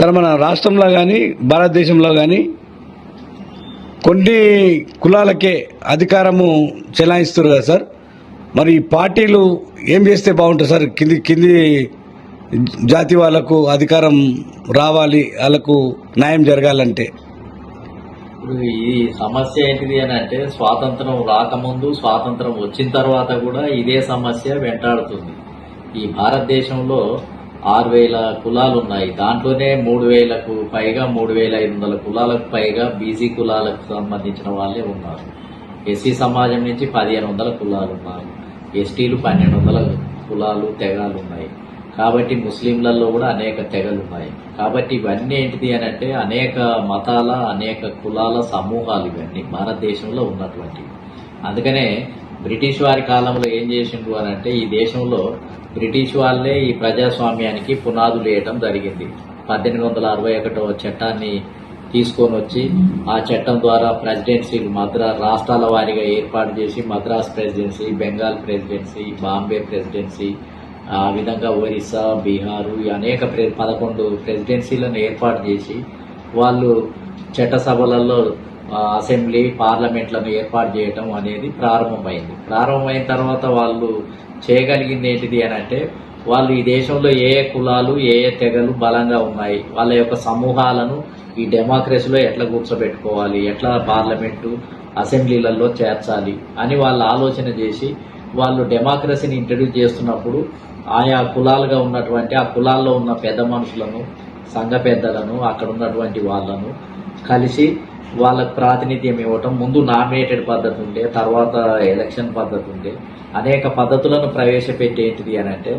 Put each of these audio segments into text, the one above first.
సరే మన రాష్ట్రంలో కానీ భారతదేశంలో కానీ కొన్ని కులాలకే అధికారము చెలాయిస్తారు కదా సార్. మరి ఈ పార్టీలు ఏం చేస్తే బాగుంటుంది సార్? కింది కింది జాతి వాళ్ళకు అధికారం రావాలి వాళ్ళకు న్యాయం జరగాలంటే. ఇప్పుడు ఈ సమస్య ఏంటిది అని అంటే స్వాతంత్రం రాకముందు స్వాతంత్రం వచ్చిన తర్వాత కూడా ఇదే సమస్య వెంటాడుతుంది. ఈ భారతదేశంలో ఆరు వేల కులాలు ఉన్నాయి దాంట్లోనే మూడు వేలకు పైగా మూడు వేల ఐదు వందల కులాలకు పైగా బీసీ కులాలకు సంబంధించిన వాళ్ళే ఉన్నారు. ఎస్సీ సమాజం నుంచి పదిహేను వందల కులాలు ఉన్నారు ఎస్టీలు పన్నెండు వందల కులాలు తెగాలు ఉన్నాయి కాబట్టి ముస్లింలలో కూడా అనేక తెగలు ఉన్నాయి కాబట్టి ఇవన్నీ ఏంటిది అని అంటే అనేక మతాల అనేక కులాల సమూహాలు ఇవన్నీ భారతదేశంలో ఉన్నటువంటివి. అందుకనే బ్రిటిష్ వారి కాలంలో ఏం చేసిండ్రు అని అంటే ఈ దేశంలో బ్రిటిష్ వాళ్ళే ఈ ప్రజాస్వామ్యానికి పునాదులు వేయటం జరిగింది. పద్దెనిమిది వందల అరవై ఒకటో చట్టాన్ని తీసుకొని వచ్చి ఆ చట్టం ద్వారా ప్రెసిడెన్సీలు మద్రా రాష్ట్రాల వారీగా ఏర్పాటు చేసి Madras presidency Bengal presidency Bombay presidency ఆ విధంగా ఒరిస్సా బీహారు ఈ అనేక ప్రె పదకొండు ప్రెసిడెన్సీలను ఏర్పాటు చేసి వాళ్ళు చట్టసభలలో అసెంబ్లీ పార్లమెంట్లను ఏర్పాటు చేయటం అనేది ప్రారంభమైంది. ప్రారంభమైన తర్వాత వాళ్ళు చేయగలిగింది ఏంటిది అని అంటే వాళ్ళు ఈ దేశంలో ఏ ఏ కులాలు ఏ ఏ తెగలు బలంగా ఉన్నాయి వాళ్ళ యొక్క సమూహాలను ఈ డెమోక్రసీలో ఎట్లా కూర్చోబెట్టుకోవాలి ఎట్లా పార్లమెంటు అసెంబ్లీలలో చేర్చాలి అని వాళ్ళు ఆలోచన చేసి వాళ్ళు డెమోక్రసీని ఇంట్రడ్యూస్ చేస్తున్నప్పుడు ఆయా కులాలుగా ఉన్నటువంటి ఆ కులాల్లో ఉన్న పెద్ద మనుషులను సంఘ పెద్దలను అక్కడ ఉన్నటువంటి వాళ్ళను కలిసి వాళ్ళకు ప్రాతినిధ్యం ఇవ్వటం. ముందు నామినేటెడ్ పద్ధతి ఉండే తర్వాత ఎలక్షన్ పద్ధతి ఉండే. అనేక పద్ధతులను ప్రవేశపెట్టేంటిది అని అంటే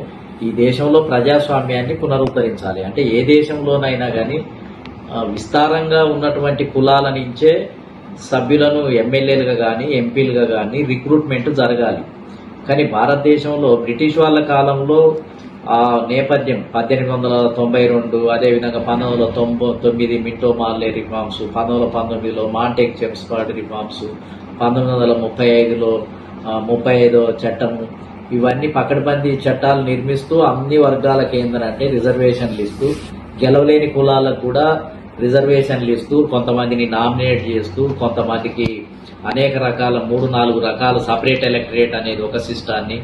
ఈ దేశంలో ప్రజాస్వామ్యాన్ని పునరుద్ధరించాలి. అంటే ఏ దేశంలోనైనా కానీ విస్తారంగా ఉన్నటువంటి కులాల నుంచే సభ్యులను ఎమ్మెల్యేలుగా కానీ ఎంపీలుగా కానీ రిక్రూట్మెంట్ జరగాలి. కానీ భారతదేశంలో బ్రిటిష్ వాళ్ళ కాలంలో ఆ నేపథ్యం పద్దెనిమిది వందల తొంభై రెండు అదేవిధంగా పంతొమ్మిది వందల తొంభై తొమ్మిది మింటో మార్లే రిఫార్మ్స్ పంతొమ్మిది వందల పంతొమ్మిదిలో మాంటెక్ చెమ్స్పాడ్ రిఫార్మ్స్ పంతొమ్మిది వందల ముప్పై ఐదులో ముప్పై ఐదో చట్టము ఇవన్నీ పకడ్బందీ చట్టాలు నిర్మిస్తూ అన్ని వర్గాల కేంద్రం అంటే రిజర్వేషన్లు ఇస్తూ గెలవలేని కులాలకు కూడా రిజర్వేషన్లు ఇస్తూ కొంతమందిని నామినేట్ చేస్తూ కొంతమందికి అనేక రకాల మూడు నాలుగు రకాల సపరేట్ ఎలక్టరేట్ అనేది ఒక సిస్టాన్ని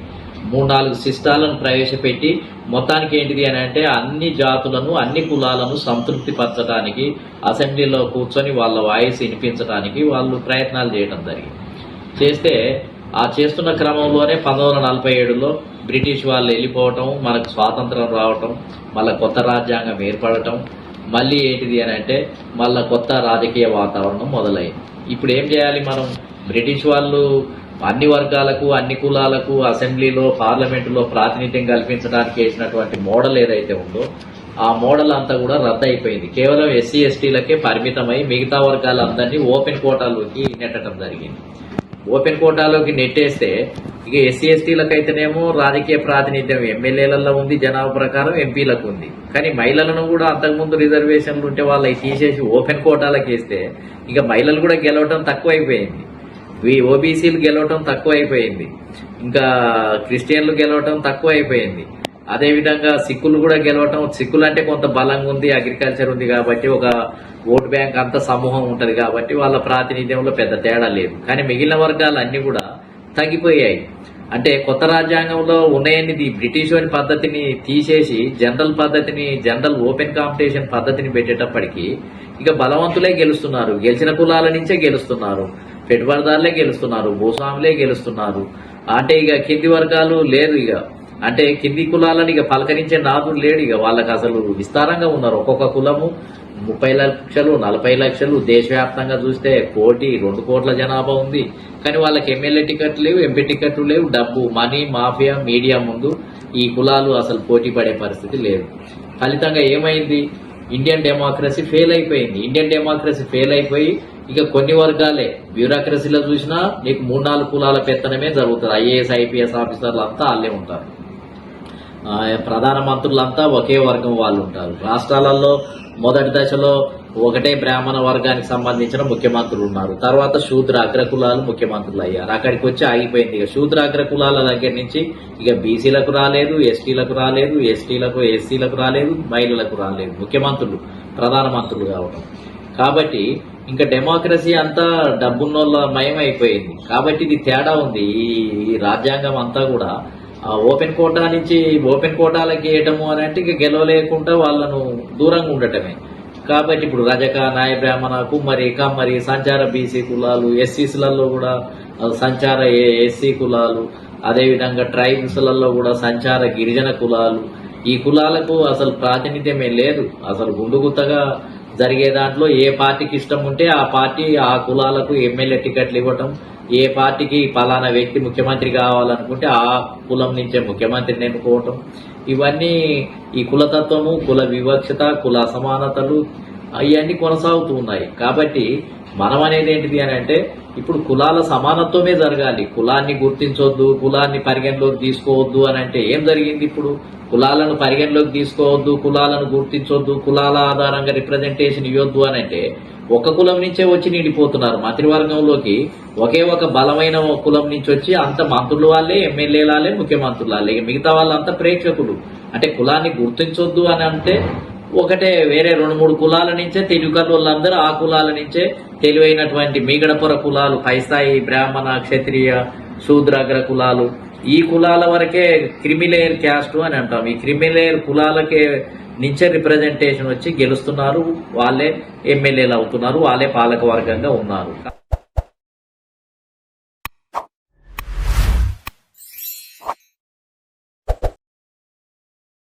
మూడు నాలుగు సిస్టాలను ప్రవేశపెట్టి మొత్తానికి ఏంటిది అని అంటే అన్ని జాతులను అన్ని కులాలను సంతృప్తి పరచడానికి అసెంబ్లీలో కూర్చొని వాళ్ళ వాయిస్ వినిపించడానికి వాళ్ళు ప్రయత్నాలు చేయడం జరిగింది. చేస్తే ఆ చేస్తున్న క్రమంలోనే పంతొమ్మిది వందల నలభై ఏడులో బ్రిటిష్ వాళ్ళు వెళ్ళిపోవటం మనకు స్వాతంత్రం రావటం మళ్ళీ కొత్త రాజ్యాంగం ఏర్పడటం మళ్ళీ ఏంటిది అని అంటే మళ్ళీ కొత్త రాజకీయ వాతావరణం మొదలైంది. ఇప్పుడు ఏం చేయాలి మనం? బ్రిటిష్ వాళ్ళు అన్ని వర్గాలకు అన్ని కులాలకు అసెంబ్లీలో పార్లమెంటులో ప్రాతినిధ్యం కల్పించడానికి వేసినటువంటి మోడల్ ఏదైతే ఉందో ఆ మోడల్ అంతా కూడా రద్దు అయిపోయింది కేవలం ఎస్సీ ఎస్టీలకే పరిమితమై మిగతా వర్గాలందరినీ ఓపెన్ కోటాలోకి నెట్టడం జరిగింది. ఓపెన్ కోటాలోకి నెట్టేస్తే ఇక ఎస్సీ ఎస్టీలకైతేనేమో రాజకీయ ప్రాతినిధ్యం ఎమ్మెల్యేలలో ఉంది జనాభా ప్రకారం ఎంపీలకు ఉంది. కానీ మహిళలను కూడా అంతకుముందు రిజర్వేషన్లు ఉంటే వాళ్ళకి తీసేసి ఓపెన్ కోటాలకు వేస్తే ఇక మహిళలు కూడా గెలవటం తక్కువైపోయింది. ఈ ఓబీసీలు గెలవటం తక్కువైపోయింది. ఇంకా క్రిస్టియన్లు గెలవటం తక్కువైపోయింది. అదేవిధంగా సిక్కులు కూడా గెలవటం సిక్కులు అంటే కొంత బలంగా ఉంది అగ్రికల్చర్ ఉంది కాబట్టి ఒక ఓట్ బ్యాంక్ అంత సమూహం ఉంటుంది కాబట్టి వాళ్ళ ప్రాతినిధ్యంలో పెద్ద తేడా లేదు. కానీ మిగిలిన వర్గాలు అన్ని కూడా తగ్గిపోయాయి. అంటే కొత్త రాజ్యాంగంలో ఉన్నాయనిది బ్రిటిష్ వారి పద్ధతిని తీసేసి జనరల్ పద్ధతిని జనరల్ ఓపెన్ కాంపిటీషన్ పద్ధతిని పెట్టేటప్పటికీ ఇక బలవంతులే గెలుస్తున్నారు. గెలిచిన కులాల నుంచే గెలుస్తున్నారు. పెట్టుబడిదారులే గెలుస్తున్నారు భూస్వాములే గెలుస్తున్నారు. అంటే ఇక కింది వర్గాలు లేదు ఇక. అంటే కింది కులాలను ఇక పలకరించే నాదుడు లేడు ఇక. వాళ్ళకి అసలు విస్తారంగా ఉన్నారు. ఒక్కొక్క కులము ముప్పై లక్షలు నలభై లక్షలు దేశవ్యాప్తంగా చూస్తే కోటి రెండు కోట్ల జనాభా ఉంది. కానీ వాళ్ళకి ఎమ్మెల్యే టికెట్లు లేవు ఎంపీ టికెట్లు లేవు. డబ్బు మనీ మాఫియా మీడియా ముందు ఈ కులాలు అసలు పోటీ పడే పరిస్థితి లేదు. ఫలితంగా ఏమైంది? ఇండియన్ డెమోక్రసీ ఫెయిల్ అయిపోయింది. ఇండియన్ డెమోక్రసీ ఫెయిల్ అయిపోయి ఇక కొన్ని వర్గాలే. బ్యూరోక్రసీలో చూసినా నీకు మూడు నాలుగు కులాల పెత్తనమే జరుగుతుంది. ఐఏఎస్ ఐపీఎస్ ఆఫీసర్లు అంతా వాళ్ళే ఉంటారు. ప్రధాన మంత్రులంతా ఒకే వర్గం వాళ్ళు ఉంటారు రాష్ట్రాలలో మొదటి దశలో ఒకటే బ్రాహ్మణ వర్గానికి సంబంధించిన ముఖ్యమంత్రులు ఉన్నారు. తర్వాత శూద్ర అగ్రకులాలు ముఖ్యమంత్రులు అయ్యారు అక్కడికి వచ్చి ఆగిపోయింది. ఇక శూద్ర అగ్రకులాల దగ్గర నుంచి ఇక బీసీలకు రాలేదు ఎస్టీలకు రాలేదు ఎస్టీలకు ఎస్సీలకు రాలేదు మహిళలకు రాలేదు. ముఖ్యమంత్రులు ప్రధాన మంత్రులు కావడం కాబట్టి ఇంకా డెమోక్రసీ అంతా డబ్బున్నోళ్ళ మయం అయిపోయింది కాబట్టి ఇది తేడా ఉంది. ఈ రాజ్యాంగం అంతా కూడా ఓపెన్ కోటా నుంచి ఓపెన్ కోటాలకి వేయటము అని అంటే ఇక గెలవలేకుండా వాళ్ళను దూరంగా ఉండటమే. కాబట్టి ఇప్పుడు రజక నాయ బ్రాహ్మణ కుమ్మరి కమ్మరి సంచార బీసీ కులాలు ఎస్సీస్లలో కూడా సంచార ఎస్సీ కులాలు అదేవిధంగా ట్రైబ్స్లలో కూడా సంచార గిరిజన కులాలు. ఈ కులాలకు అసలు ప్రాతినిధ్యమే లేదు. అసలు గుండుగుత్తగా జరిగే దాంట్లో ఏ పార్టీకి ఇష్టం ఉంటే ఆ పార్టీ ఆ కులాలకు ఎమ్మెల్యే టికెట్లు ఇవ్వటం ఏ పార్టీకి పలానా వ్యక్తి ముఖ్యమంత్రి కావాలనుకుంటే ఆ కులం నుంచే ముఖ్యమంత్రిని ఎన్నుకోవటం. ఇవన్నీ ఈ కులతత్వము కుల వివక్షత కుల అసమానతలు అవన్నీ కొనసాగుతూ ఉన్నాయి. కాబట్టి మనం అనేది ఏంటిది అని అంటే ఇప్పుడు కులాల సమానత్వమే జరగాలి. కులాన్ని గుర్తించొద్దు కులాన్ని పరిగణలోకి తీసుకోవద్దు అని అంటే ఏం జరిగింది ఇప్పుడు? కులాలను పరిగణలోకి తీసుకోవద్దు కులాలను గుర్తించొద్దు కులాల ఆధారంగా రిప్రజెంటేషన్ ఇవ్వద్దు అని అంటే ఒక కులం నుంచే వచ్చి నిండిపోతున్నారు. మంత్రివర్గంలోకి ఒకే ఒక బలమైన కులం నుంచి వచ్చి అంత మంత్రులు వాళ్ళే ఎమ్మెల్యేలాలే ముఖ్యమంత్రులాలే ఇక మిగతా వాళ్ళంతా ప్రేక్షకులు. అంటే కులాన్ని గుర్తించొద్దు అని అంటే ఒకటే వేరే రెండు మూడు కులాల నుంచే తెలుగు వాళ్ళందరూ ఆ కులాల నుంచే తెలివైనటువంటి మిగడపుర కులాలు పైస్థాయి బ్రాహ్మణ క్షత్రియ శూద్రగ్ర కులాలు. ఈ కులాల వరకే క్రిమిలేయర్ క్యాస్ట్ అని అంటాం. ఈ క్రిమిలేయర్ కులాలకే నుంచే రిప్రజెంటేషన్ వచ్చి గెలుస్తున్నారు. వాళ్ళే ఎమ్మెల్యేలు అవుతున్నారు. వాళ్ళే పాలక వర్గంగా ఉన్నారు.